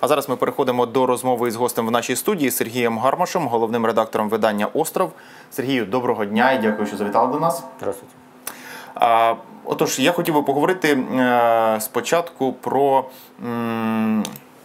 А зараз ми переходимо до розмови із гостем в нашій студії Сергієм Гармашем, головним редактором видання Остров. Сергію, доброго дня і дякую, що завітали до нас. Здравствуйте. Отож, я хотів би поговорити е, спочатку про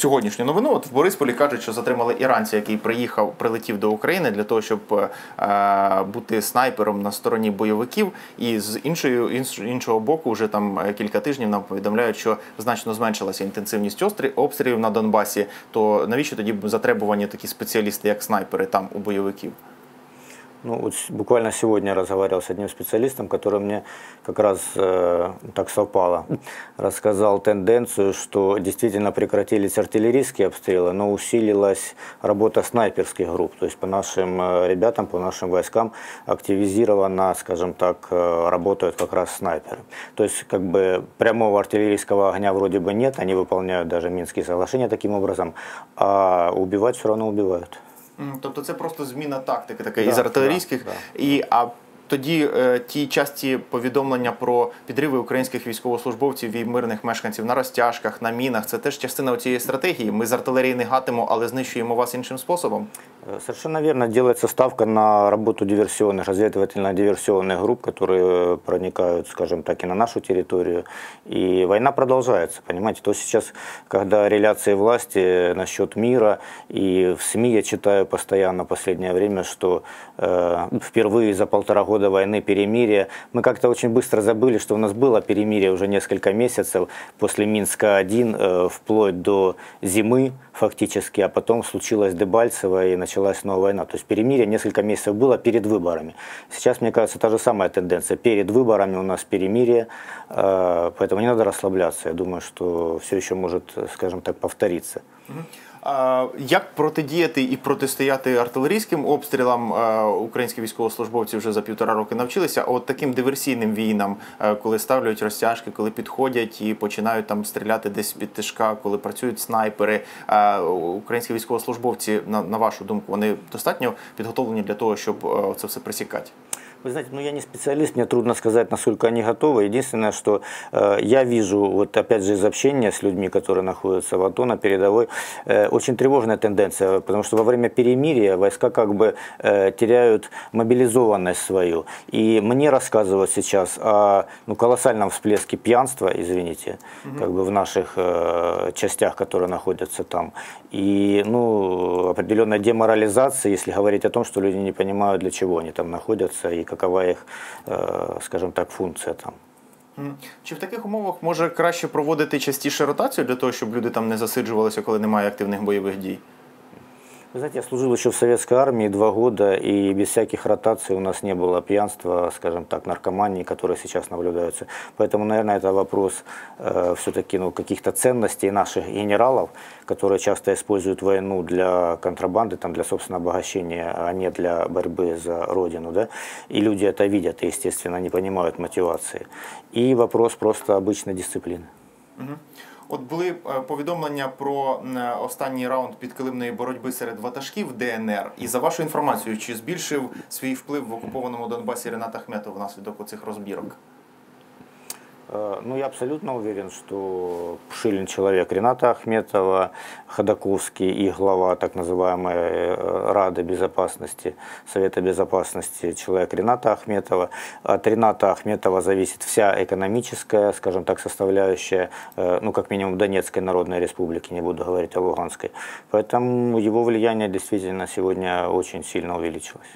сьогоднішню новину. От в Борисполі кажуть, що затримали іранця, який приїхав, прилетів до України для того, щоб е, бути снайпером на стороні бойовиків. І з іншої інш, іншого боку, вже там е, кілька тижнів нам повідомляють, що значно зменшилася інтенсивність обстрілів на Донбасі. То навіщо тоді затребувані такі спеціалісти, як снайпери, там у бойовиків? Ну, вот буквально сегодня разговаривал с одним специалистом, который мне как раз э, так совпало, рассказал тенденцию, что действительно прекратились артиллерийские обстрелы, но усилилась работа снайперских групп. То есть по нашим э, ребятам, по нашим войскам активизированно, скажем так, э, работают как раз снайперы. То есть как бы прямого артиллерийского огня вроде бы нет, они выполняют даже Минские соглашения таким образом, а убивать все равно убивают. Тобто це просто зміна тактики така Да, із артилерійських. да, І а тоді е, ті часті повідомлення про підриви українських військовослужбовців і мирних мешканців на розтяжках, на мінах це теж частина цієї стратегії. Ми з артилерії не гатимо, але знищуємо вас іншим способом. Э, Совершенно верно. Делается ставка на работу диверсионных, разведывательно-диверсионных групп, которые проникают, скажем так, и на нашу территорию. И война продолжается, понимаете. То сейчас, когда реляции власти насчет мира, и в СМИ я читаю постоянно в последнее время, что э, впервые за полтора года Войны перемирие, мы как-то очень быстро забыли, что у нас было перемирие уже несколько месяцев после Минска-1, э, вплоть до зимы фактически, а потом случилось Дебальцево и началась новая война. То есть перемирие несколько месяцев было перед выборами. Сейчас, мне кажется, та же самая тенденция. Перед выборами у нас перемирие, э, поэтому не надо расслабляться. Я думаю, что все еще может, скажем так, повториться. Як протидіяти і протистояти артилерійським обстрілам українські військовослужбовці вже за півтора роки навчилися, а от таким диверсійним війнам, е, коли ставлять розтяжки, коли підходять і починають там стріляти десь під тишка, коли працюють снайпери, е, українські військовослужбовці, на, вашу думку, вони достатньо підготовлені для того, щоб е, це все пресікати? Вы знаете, ну я не специалист, мне трудно сказать, насколько они готовы. Единственное, что э, я вижу, вот опять же из общения с людьми, которые находятся в АТО на передовой, э, очень тревожная тенденция, потому что во время перемирия войска как бы э, теряют мобилизованность свою. И мне рассказывают сейчас о ну, колоссальном всплеске пьянства, извините, как бы в наших э, частях, которые находятся там. И ну, определенная деморализация, если говорить о том, что люди не понимают, для чего они там находятся и какова їх, скажімо так, функція там. Чи в таких умовах може краще проводити частіше ротацію для того, щоб люди там не засиджувалися, коли немає активних бойових дій? Вы знаете, я служил еще в советской армии два года, и без всяких ротаций у нас не было пьянства, скажем так, наркомании, которые сейчас наблюдаются. Поэтому, наверное, это вопрос э, все-таки ну, каких-то ценностей наших генералов, которые часто используют войну для контрабанды, там, для собственного обогащения, а не для борьбы за родину. Да? И люди это видят и, естественно, не понимают мотивации. И вопрос просто обычной дисциплины. От були е, повідомлення про останній раунд підкилимної боротьби серед ватажків ДНР. І за вашу інформацію, чи збільшив свій вплив в окупованому Донбасі Ренат Ахметов внаслідок оцих розбірок? Э, Ну, я абсолютно уверен, что Пшилин человек Рената Ахметова, Ходаковский и глава так называемой э, Рады безопасности, Совета безопасности, человек Рената Ахметова. От Рената Ахметова зависит вся экономическая, скажем так, составляющая, э, ну, как минимум, Донецкой Народной Республики, не буду говорить о Луганской. Поэтому его влияние действительно сегодня очень сильно увеличилось.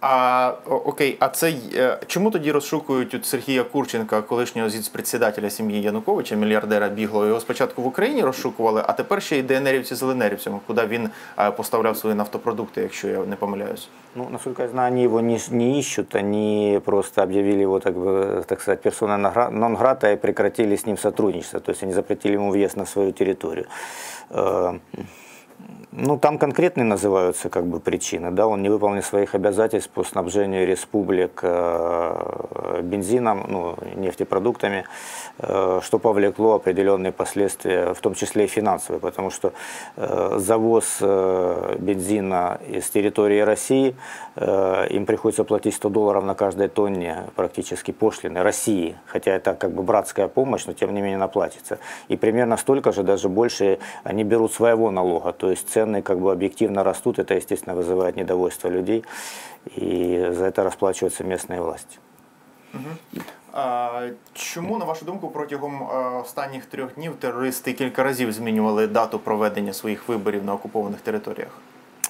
А о- окей, а це е, чому тоді розшукують от Сергія Курченка, колишнього зіцпредседателя сім'ї Януковича, мільярдера біглого? Його спочатку в Україні розшукували, а тепер ще й ДНРівці з ЛНРівцями, куди він е, поставляв свої нафтопродукти, якщо я не помиляюсь. Ну, насколько я знаю, они его не, не ищут, они просто объявили его, так, бы, так сказать, персона нон-грата и прекратили с ним сотрудничество. То есть они запретили ему въезд на свою территорию. Ну, там конкретные называются как бы причины. Да? Он не выполнил своих обязательств по снабжению республик э, бензином, ну, нефтепродуктами, э, что повлекло определенные последствия, в том числе и финансовые, потому что э, завоз бензина из территории России, им приходится платить 100 долларов на каждой тонне практически пошлины России, хотя это как бы братская помощь, но тем не менее она платится. И примерно столько же, даже больше, они берут своего налога, то есть цены как бы объективно растут, это, естественно, вызывает недовольство людей, и за это расплачиваются местные власти. А, Чому, на вашу думку, протягом е, останніх трьох днів терористи кілька разів змінювали дату проведення своїх виборів на окупованих територіях?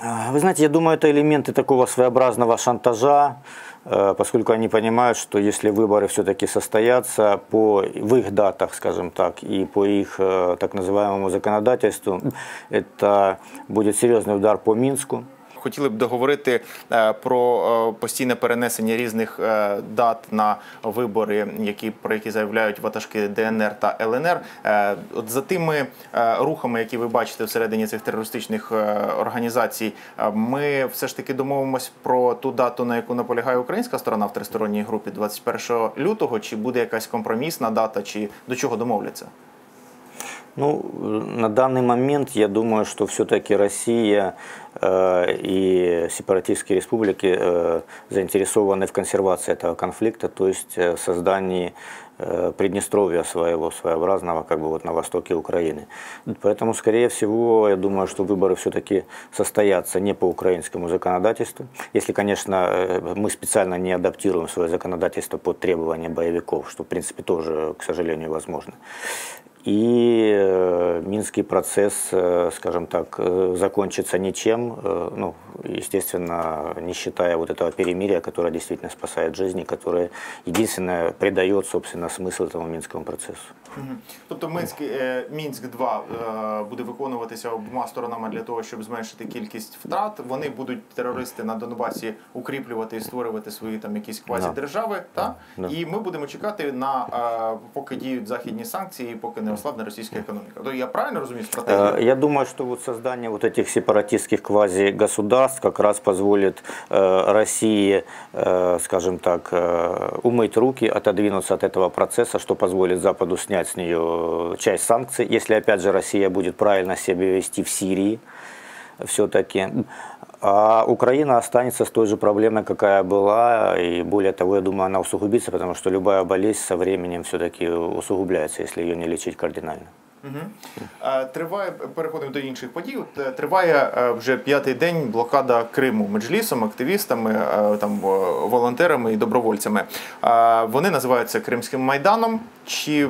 А, Вы знаете, я думаю, это элементы такого своеобразного шантажа, э, поскольку они понимают, что если выборы все-таки состоятся по, в их датах, скажем так, и по их э, так называемому законодательству, это будет серьезный удар по Минску. Хотіли б договорити е, про е, постійне перенесення різних е, дат на вибори, які про які заявляють ватажки ДНР та ЛНР. От за тими рухами, які ви бачите всередині цих терористичних організацій, ми все ж таки домовимось про ту дату, на яку наполягає українська сторона в тристоронній групі 21 лютого. Чи буде якась компромісна дата, чи до чого домовляться? Ну, на данный момент я думаю, что все-таки Россия и сепаратистские республики э, заинтересованы в консервации этого конфликта, то есть э, в создании э, Приднестровья своего, своеобразного, как бы вот на востоке Украины. Поэтому, скорее всего, я думаю, что выборы все-таки состоятся не по украинскому законодательству. Если, конечно, э, мы специально не адаптируем свое законодательство под требования боевиков, что, в принципе, тоже, к сожалению, возможно. И э, Минский процесс, э, скажем так, э, закончится ничем, э, ну, естественно, не считая вот этого перемирия, которое действительно спасает жизни, которое единственное придает, собственно, смысл этому Минскому процессу. Мгм. Тобто Минськ, е, Мінськ 2 е, буде виконуватися обома сторонами для того, щоб зменшити кількість втрат. Вони будуть терористи на Донбасі укріплювати і створювати свої там якісь квазідержави. Та Да. і ми будемо чекати на е, поки діють західні санкції, поки не ослабне російська економіка. То я правильно розумію Э, стратегію? Я думаю, что вот создание вот этих сепаратистских квази-государств как раз позволит э, России, э, скажем так, э, умыть руки, отодвинуться от этого процесса, что позволит Западу снять с нее часть санкций, если, опять же, Россия будет правильно себя вести в Сирии все-таки. А Украина останется с той же проблемой, какая была, и более того, я думаю, она усугубится, потому что любая болезнь со временем все-таки усугубляется, если ее не лечить кардинально. Е, Триває переходимо до інших подій. Е, Триває е, вже п'ятий день блокада Криму меджлісом, активістами, е, там волонтерами і добровольцями. Вони називаються Кримським майданом. Чи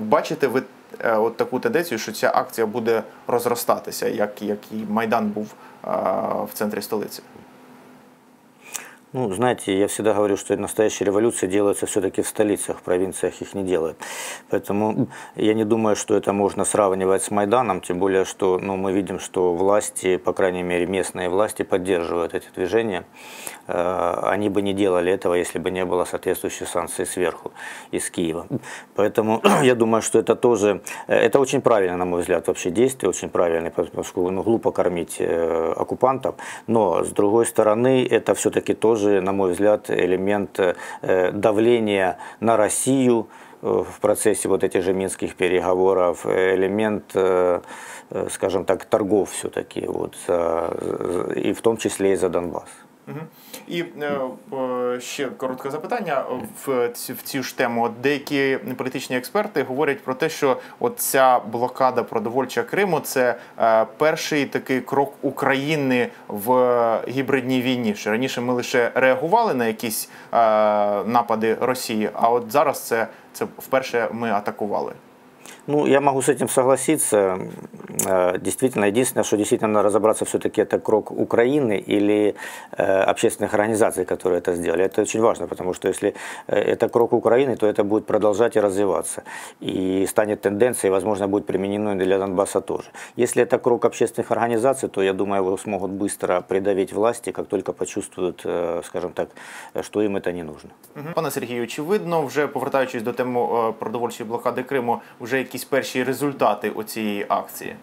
бачите ви от таку тенденцію, що ця акція буде розростатися, як, як і майдан був е, в центрі столиці? Ну, знаете, я всегда говорю, что настоящие революции делаются все-таки в столицах, в провинциях их не делают. Поэтому я не думаю, что это можно сравнивать с Майданом, тем более, что ну, мы видим, что власти, по крайней мере местные власти, поддерживают эти движения. Э, Они бы не делали этого, если бы не было соответствующих санкций сверху, из Киева. Поэтому я думаю, что это тоже, э, это очень правильно, на мой взгляд, вообще действие, очень правильное, поскольку ну, глупо кормить э, оккупантов, но с другой стороны, это все-таки тоже, на мой взгляд, элемент э, давления на Россию э, в процессе вот этих же минских переговоров, э, элемент, скажем так, торгов все-таки, вот, и в том числе и за Донбасс. І е, ще коротке запитання в ці- в цю ж тему. Деякі політичні експерти говорять про те, що ця блокада продовольча Криму це е, перший такий крок України в гібридній війні. Що раніше ми лише реагували на якісь е, напади Росії, а от зараз це, це вперше ми атакували. Ну, я могу с этим согласиться. Э, Действительно, единственное, что действительно надо разобраться, все-таки это крок Украины или э, общественных организаций, которые это сделали. Это очень важно, потому что если э, это крок Украины, то это будет продолжать и развиваться. И станет тенденцией, возможно, будет применено и для Донбасса тоже. Если это крок общественных организаций, то, я думаю, его смогут быстро придавить власти, как только почувствуют, э, скажем так, э, что им это не нужно. Мгм. Пане Сергію, чи видно, вже повертаючись до теми е, продовольчої блокади Криму, вже якісь перші результати у цієї акції?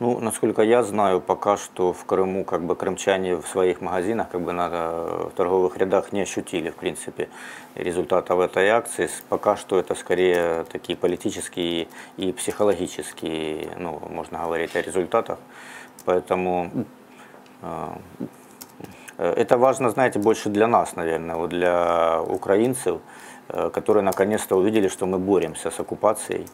Ну, насколько я знаю, пока что в Крыму как бы крымчане в своих магазинах, как бы на в торговых рядах не ощутили, в принципе, результатов этой акции. Пока что это скорее такие политические и психологические, ну, можно говорить о результатах. Поэтому э, это важно, знаете, больше для нас, наверное, вот для украинцев, э, которые наконец-то увидели, что мы боремся с оккупацией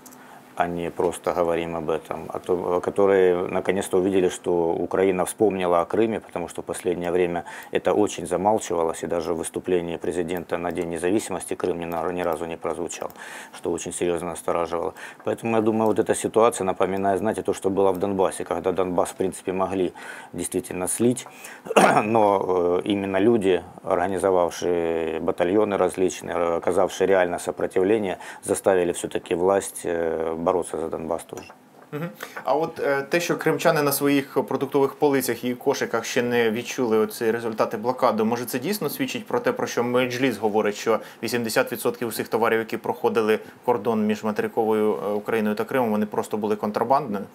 А не просто говорим об этом, а то, которые наконец-то увидели, что Украина вспомнила о Крыме, потому что в последнее время это очень замалчивалось, и даже в выступлении президента на День независимости Крым ни, ни разу не прозвучал, что очень серьезно настораживало. Поэтому я думаю, вот эта ситуация напоминает, знаете, то, что было в Донбассе, когда Донбасс, в принципе, могли действительно слить, но э, именно люди, организовавшие батальоны различные, оказавшие реальное сопротивление, заставили все-таки власть э, бороться за Донбас теж. А от е, те, що кримчани на своїх продуктових полицях і кошиках ще не відчули оці результати блокади, може це дійсно свідчить про те, про що Меджліс говорить, що 80% усіх товарів, які проходили кордон між материковою е, Україною та Кримом, вони просто були контрабандними?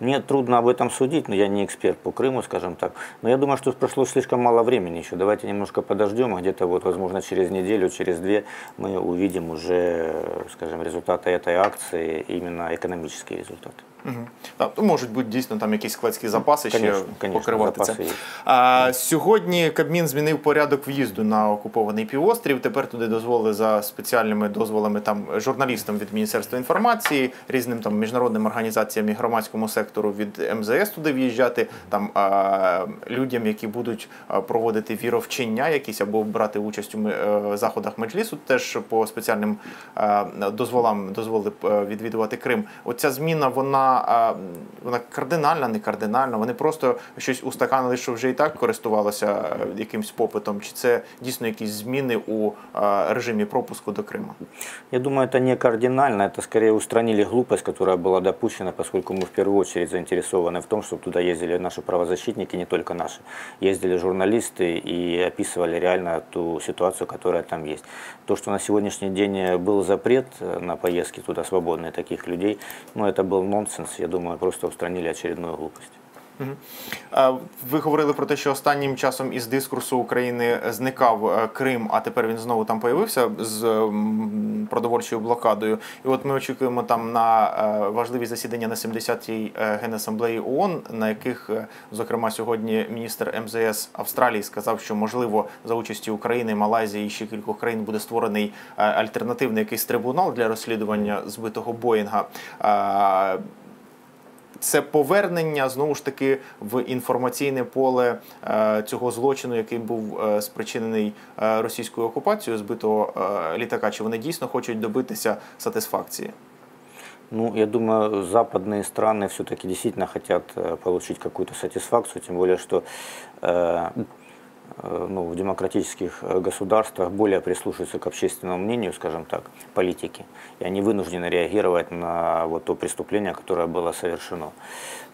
Мне трудно об этом судить, но я не эксперт по Крыму, скажем так. Но я думаю, что прошло слишком мало времени еще. Давайте немножко подождем, где-то вот, возможно, через неделю, через две мы увидим уже, скажем, результаты этой акции, именно экономические результаты. Угу. Так, можуть бути дійсно там якісь складські запаси конечно, ще конечно, покривати запаси це. є. А, сьогодні Кабмін змінив порядок в'їзду на окупований півострів. Тепер туди дозволили за спеціальними дозволами там журналістам від Міністерства інформації, різним там міжнародним організаціям і громадському сектору від МЗС туди в'їжджати, там а, людям, які будуть проводити віровчення, якісь або брати участь у е, заходах меджлісу, теж по спеціальним а, дозволам дозволили е, відвідувати Крим. Оця зміна вона вона кардинальна, не кардинальна. Вони просто щось устаканили, що вже і так користувалося е, якимсь попитом. Чи це дійсно якісь зміни у е, режимі пропуску до Крима? Я думаю, это не кардинально, это скорее устранили глупость, которая была допущена, поскольку мы в первую очередь заинтересованы в том, чтобы туда ездили наши правозащитники, не только наши. Ездили журналисты и описывали реально ту ситуацию, которая там есть. То, что на сегодняшний день был запрет на поездки туда свободные таких людей, ну это был нонсенс. Я думаю, просто устранили очередную глупость. Ви говорили про те, що останнім часом із дискурсу України зникав е, Крим, а тепер він знову там появився з продовольчою блокадою. І от ми очікуємо там на е, важливі засідання на 70-й е, генасамблеї ООН, на яких, зокрема, сьогодні міністр МЗС Австралії сказав, що можливо за участі України, Малайзії і ще кількох країн буде створений альтернативний якийсь трибунал для розслідування збитого Боїнга це повернення знову ж таки в інформаційне поле е, цього злочину, який був е, спричинений е, російською окупацією збитого літака. Чи вони дійсно хочуть добитися сатисфакції? Ну, я думаю, западные страны все-таки действительно хотят получить какую-то сатисфакцию, тем более, что э, Э, ну, в демократических э, государствах более прислушиваются к общественному мнению, скажем так, политики. И они вынуждены реагировать на вот то преступление, которое было совершено.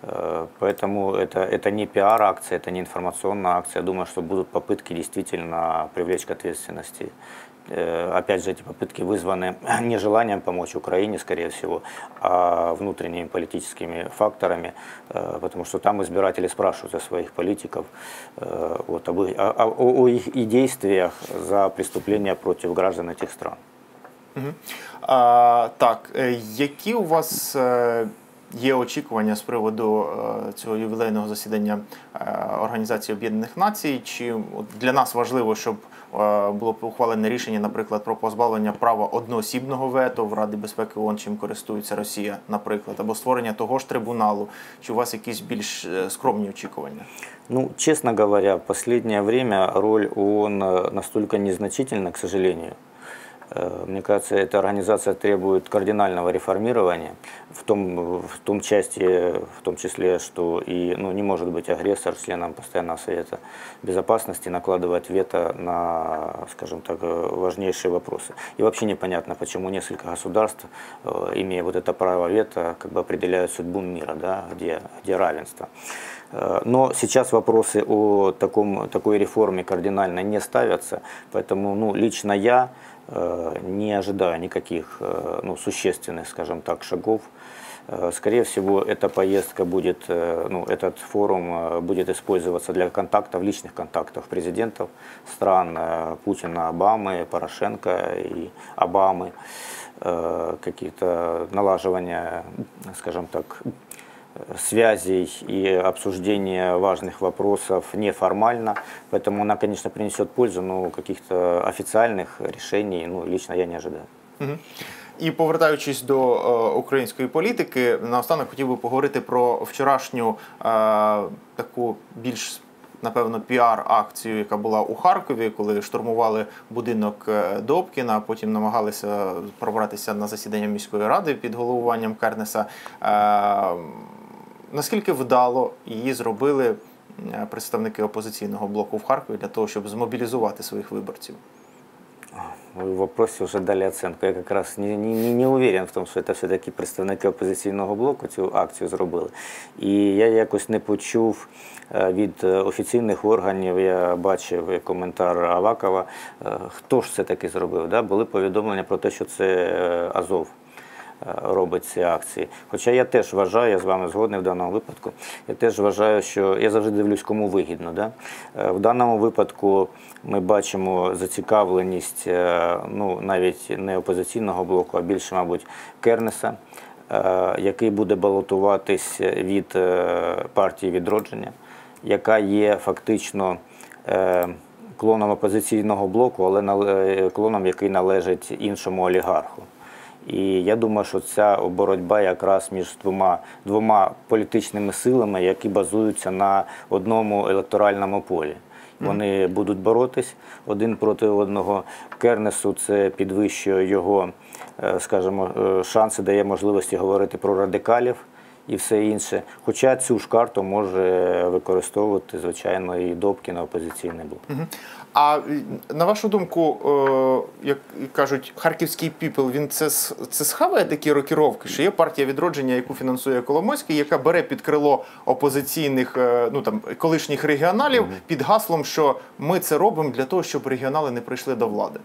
Э, поэтому это, это не пиар-акция, это не информационная акция. Я думаю, что будут попытки действительно привлечь к ответственности Э, опять же, эти попытки вызваны нежеланием помочь Украине, скорее всего, а внутренними политическими факторами, э, потому что там избиратели спрашивают о своих политиков, э, вот, об, о, о, о их и действиях за преступления против граждан этих стран. Угу. А, Так, які у вас є очікування з приводу цього ювілейного засідання Організації Об'єднаних Націй? Чи для нас важливо, щоб Е, було ухвалене рішення, наприклад, про позбавлення права одноосібного вето в Раді безпеки ООН, чим користується Росія, наприклад, або створення того ж трибуналу. Чи у вас якісь більш е, скромні очікування? Ну, честно говоря, в последнее время роль ООН настолько незначительна, к сожалению. Э, мне кажется, эта организация требует кардинального реформирования, в том, в том части, в том числе, что и, ну, не может быть агрессор членом постоянного совета безопасности накладывать вето на, скажем так, важнейшие вопросы. И вообще непонятно, почему несколько государств, э, имея вот это право вето, как бы определяют судьбу мира, да, где, где равенство. Э, но сейчас вопросы о таком, такой реформе кардинально не ставятся, поэтому ну, лично я Э, не ожидая никаких э, ну, существенных, скажем так, шагов. Э, Скорее всего, эта поездка будет, э, ну, этот форум э, будет использоваться для контактов, личных контактов президентов стран э, Путина, Обамы, Порошенко и Обамы, э, какие-то налаживания, скажем так, э, связей и обсуждения важных вопросов неформально. Поэтому она, конечно, принесет пользу, но каких-то официальных решений, ну, лично я не ожидаю. Мгм. І повертаючись до е, української політики, наостанок хотів би поговорити про вчорашню е, таку більш напевно піар-акцію, яка була у Харкові, коли штурмували будинок е, Добкіна, а потім намагалися пробратися на засідання міської ради під головуванням Кернеса. Наскільки вдало її зробили е, представники опозиційного блоку в Харкові для того, щоб змобілізувати своїх виборців? В вопросе уже дали оценку. Я как раз не, не, не- уверен в тому, що це все-таки представники опозиційного блоку цю акцію зробили. І я якось не почув е, від е, офіційних органів, я бачив коментар Авакова, хто ж це таки зробив. Да? Були повідомлення про те, що це Азов робить ці акції. Хоча я теж вважаю, я з вами згодний в даному випадку. Я теж вважаю, що я завжди дивлюсь, кому вигідно. Да? Е, В даному випадку ми бачимо зацікавленість е, ну, навіть не опозиційного блоку, а більше, мабуть, Кернеса, е, який буде балотуватись від е, партії відродження, яка є фактично. е, Клоном опозиційного блоку, але клоном, який належить іншому олігарху. І я думаю, що ця боротьба якраз між двома, двома політичними силами, які базуються на одному електоральному полі. Вони будуть боротись один проти одного. Кернесу це підвищує його, е, скажімо, е, шанси, дає можливості говорити про радикалів і все інше. Хоча цю ж карту може використовувати, звичайно, і Добкін, опозиційний блок. А е, на вашу думку, е, як кажуть, харківський піпл, він це, це схаває такі рокіровки, що є партія відродження, яку фінансує Коломойський, яка бере під крило опозиційних, е, ну там колишніх регіоналів під гаслом, що ми це робимо для того, щоб регіонали не прийшли до влади.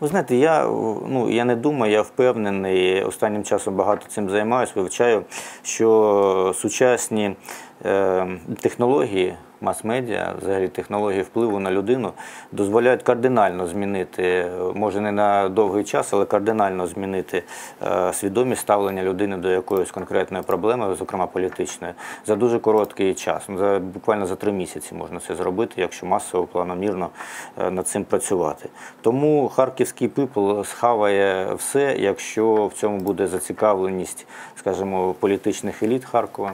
Ви знаєте, я, ну, я не думаю, я впевнений, останнім часом багато цим займаюся, вивчаю, що сучасні е, технології, мас-медіа, взагалі технології впливу на людину дозволяють кардинально змінити, може не на довгий час, але кардинально змінити е, свідомість ставлення людини до якоїсь конкретної проблеми, зокрема політичної, за дуже короткий час. За, буквально за три місяці можна це зробити, якщо масово, планомірно е, над цим працювати. Тому харківський пипл схаває все, якщо в цьому буде зацікавленість, скажімо, політичних еліт Харкова.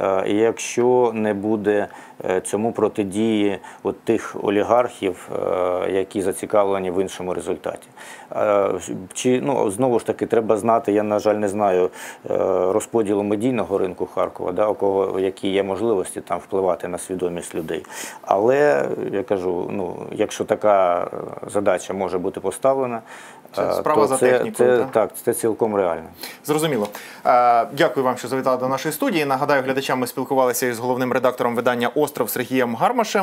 Е, І якщо не буде е, цьому протидії от тих олігархів, е, які зацікавлені в іншому результаті. Чи ну знову ж таки треба знати, я на жаль не знаю розподілу медійного ринку Харкова, да, у кого які є можливості там впливати на свідомість людей. Але я кажу, ну якщо така задача може бути поставлена, справа то за це, технікою, це, так? так, це цілком реально. Зрозуміло. Е, Дякую вам, що завітали до нашої студії. Нагадаю, глядачам ми спілкувалися із головним редактором видання Остров Сергієм Гармашем.